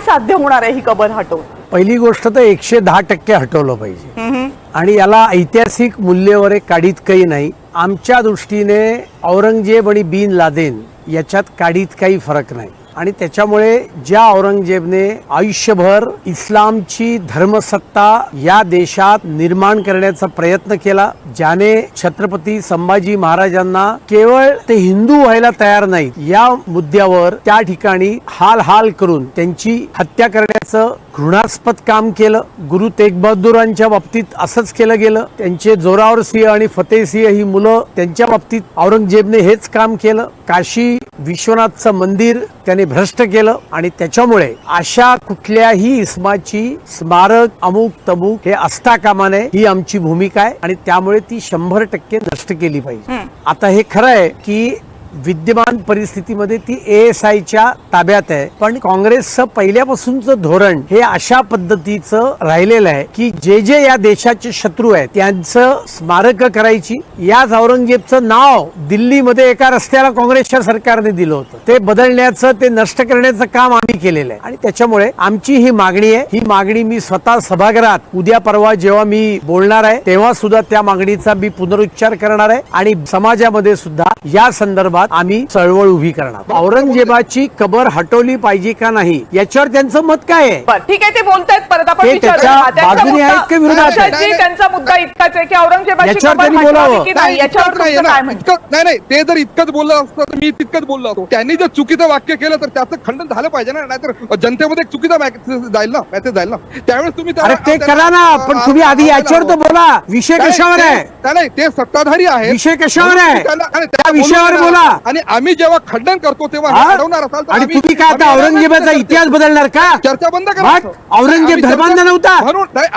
काय साध्य होणार आहे ही कबर हटवून? पहिली गोष्ट तर एकशे दहा टक्के हटवलं पाहिजे. आणि याला ऐतिहासिक मूल्यवर काढीत काही नाही. आमच्या दृष्टीने औरंगजेब आणि बिन लादेन याच्यात काढीत काही फरक नाही. आणि त्याच्यामुळे ज्या औरंगजेबने आयुष्यभर इस्लामची धर्मसत्ता या देशात निर्माण करण्याचा प्रयत्न केला ज्याने छत्रपती संभाजी महाराजांना केवळ ते हिंदू व्हायला तयार नाहीत या मुद्द्यावर त्या ठिकाणी हाल हाल करून त्यांची हत्या करण्याचं घृणास्पद काम केलं. गुरु तेग बहादुरांच्या बाबतीत असंच केलं गेलं. त्यांचे जोरावर सिंह आणि फतेह सिंह ही मुलं त्यांच्या बाबतीत औरंगजेबने हेच काम केलं. काशी विश्वनाथचं मंदिर त्याने भ्रष्ट केलं आणि त्याच्यामुळे अशा कुठल्याही इस्माची स्मारक अमुक तमुक हे असता कामा नये ही आमची भूमिका आहे आणि त्यामुळे ती शंभर टक्के नष्ट केली पाहिजे. आता हे खरं आहे की विद्यमान परिस्थितीमध्ये ती एएस आयच्या ताब्यात आहे. पण काँग्रेसचं पहिल्यापासूनचं धोरण हे अशा पद्धतीचं राहिलेलं आहे की जे जे या देशाचे शत्रू आहेत त्यांचं स्मारक करायची याच औरंगजेबचं नाव दिल्लीमध्ये एका रस्त्याला काँग्रेसच्या सरकारने दिलं होतं. ते बदलण्याचं ते नष्ट करण्याचं काम आम्ही केलेलं आहे. आणि त्याच्यामुळे आमची ही मागणी आहे. ही मागणी मी स्वतः सभागृहात उद्या परवा जेव्हा मी बोलणार आहे तेव्हा सुद्धा त्या मागणीचा मी पुनरुच्चार करणार आहे. आणि समाजामध्ये सुद्धा या संदर्भात आम्ही चळवळ उभी करणार. औरंगजेबाची कबर हटवली पाहिजे का नाही याच्यावर त्यांचं मत काय आहे? बरं ठीक आहे ते बोलतायत परत आपण ते. त्याच्या त्यांचा बाजूने मुद्दा- आहेत की विरोधात? आहेत? नौशादजी, त्यांचा मुद्दा इतकाच आहे की औरंगजेबाची याच्यावर कबर त्यांनी हटवावी बोलावं. की नाही याच्यावर इतकंच नाहीये तुमचं ना, काय म्हणणं? इतकं- नाही नाही ते जर इतकंच बोललं असतं तर मी तितकंच बोललो असतो. त्यांनी जर चुकीचं वाक्य केलं तर त्याचं खंडन झालं पाहिजे ना नाहीतर जनतेमध्ये एक चुकीचा मॅसेज जाईल ना मेसेज जाईल ना. त्यावेळेस तुम्ही अरे ते त्याला- करा ना पण तुम्ही आधी याच्यावर तर बोला. विषय नाही, कशावर ते- आहे? नाही, नाही ते सत्ताधारी आहेत. विषय कशावर आहे? त्याला- त्या त्याला विषयावर बोलू. आणि आम्ही जेव्हा खंडन करतो तेव्हा हा? हे? अडवणार असाल तर आणि तुम्ही काय आता औरंगजेबाचा इतिहास बदलणार का? चर्चा बंद करा. औरंगजेब धर्मांध चर्चा- नव्हता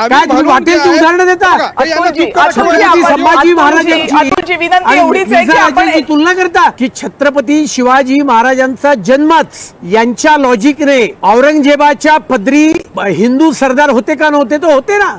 काय तुम्ही वाटेल ती आहे- उदाहरणं देता? संभाजी महाराजांची आहे तुलना करता की छत्रपती शिवाजी महाराजांचा जन्मच यांच्या लॉजिकने औरंगजेबाच्या पदरी हिंदू सरदार होते का नव्हते? तो होते ना.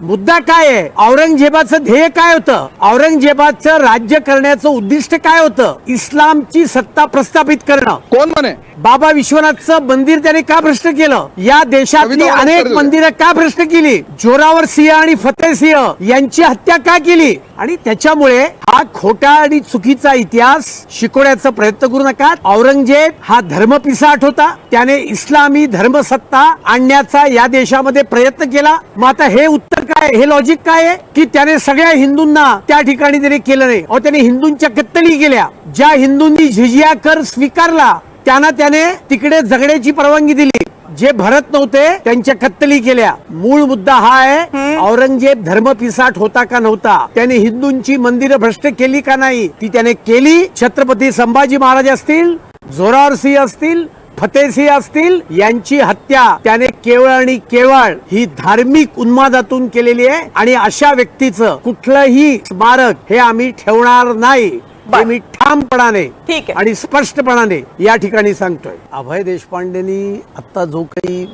मुद्दा काय आहे? औरंगजेबाचं ध्येय काय होतं? औरंगजेबाचं राज्य करण्याचं उद्दिष्ट काय होतं? इस्लामची सत्ता प्रस्थापित करणं. कोण म्हणे? बाबा विश्वनाथचं मंदिर त्याने का भ्रष्ट केलं? या देशातली अनेक मंदिरं का भ्रष्ट केली? जोरावर सिंह आणि फतेह सिंह यांची हत्या का केली? आणि त्याच्यामुळे हा खोटा आणि चुकीचा इतिहास शिकवण्याचा प्रयत्न करू नका. औरंगजेब हा धर्मपिसाट होता. त्याने इस्लामी धर्मसत्ता आणण्याचा या देशामध्ये प्रयत्न केला. मग आता हे उत्तर काय? हे लॉजिक काय आहे? की त्याने सगळ्या हिंदूंना त्या ठिकाणी त्याने केलं नाही. और त्याने हिंदूंच्या कत्तली केल्या. ज्या हिंदूंनी झिजिया कर स्वीकारला त्यांना त्याने तिकडे जगण्याची परवानगी दिली. जे भरत नव्हते त्यांच्या कत्तली केल्या. मूळ मुद्दा हा आहे औरंगजेब धर्मपिसाट होता का नव्हता? त्याने हिंदूंची मंदिरं भ्रष्ट केली का नाही? ती त्याने केली. छत्रपती संभाजी महाराज असतील जोरावर सिंह असतील फतेसिंह असतील यांची हत्या. त्याने केवळ आणि केवळ ही धार्मिक उन्मादातून केलेली आहे आणि अशा व्यक्तीचं कुठलंही स्मारक हे आम्ही ठेवणार नाही. हे मी ठामपणाने ठीक आहे. आणि स्पष्टपणाने या ठिकाणी सांगतोय. अभय देशपांडेनी आता जो काही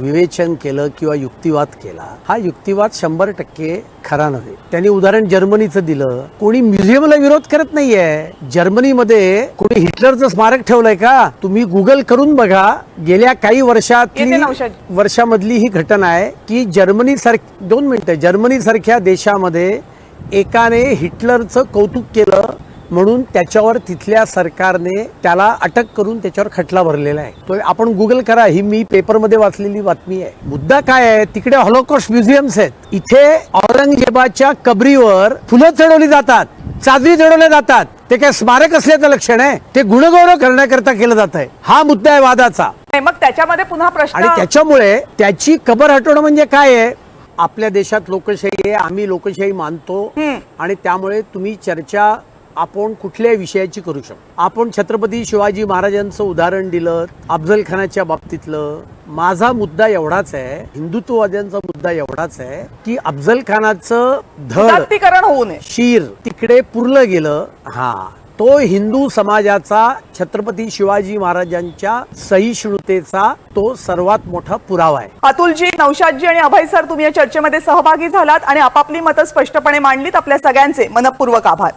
विवेचन केलं किंवा युक्तिवाद केला हा युक्तिवाद शंभर टक्के खरा नव्हे. त्यांनी उदाहरण जर्मनीचं दिलं. कोणी म्युझियमला विरोध करत नाहीये. जर्मनीमध्ये कोणी हिटलरचं स्मारक ठेवलंय का? तुम्ही गुगल करून बघा. गेल्या काही नौशाद. वर्षामधली ही घटना आहे की जर्मनी सारख दोन मिनिटं जर्मनी सारख्या देशामध्ये एकाने हिटलरचं कौतुक केलं म्हणून त्याच्यावर तिथल्या सरकारने त्याला अटक करून त्याच्यावर खटला भरलेला आहे. तो आपण गुगल करा ही मी पेपरमध्ये वाचलेली बातमी आहे. मुद्दा काय आहे? तिकडे हॉलोकॉस्ट म्युझियम्स आहेत. इथे औरंगजेबाच्या कबरीवर फुलं चढवली जातात चादरी चढवल्या जातात. ते काय स्मारक असल्याचं लक्षण आहे? ते गुणगौरव करण्याकरता केलं जात आहे. हा मुद्दा आहे वादाचा. मग त्याच्यामध्ये पुन्हा आणि प्रश्न त्याच्यामुळे त्याची कबर हटवणं म्हणजे काय आहे? आपल्या देशात लोकशाही आहे आम्ही लोकशाही मानतो. आणि त्यामुळे तुम्ही चर्चा आपण कुठल्याही विषयाची करू शकतो. आपण छत्रपती शिवाजी महाराजांचं उदाहरण दिलं अफजल खानाच्या बाबतीतलं. माझा मुद्दा एवढाच आहे हिंदुत्ववाद्यांचा मुद्दा एवढाच आहे की अफजल खानाचं धड जागतिकरण होऊ नये. शीर तिकडे पुरलं गेलं. हा तो हिंदू समाजाचा छत्रपती शिवाजी महाराजांच्या सहिष्णुतेचा तो सर्वात मोठा पुरावा आहे. अतुलजी नौशादजी आणि अभय सर तुम्ही या चर्चेमध्ये सहभागी झालात आणि आपापली मतं स्पष्टपणे मांडलीत आपल्या सगळ्यांचे. मनपूर्वक आभार.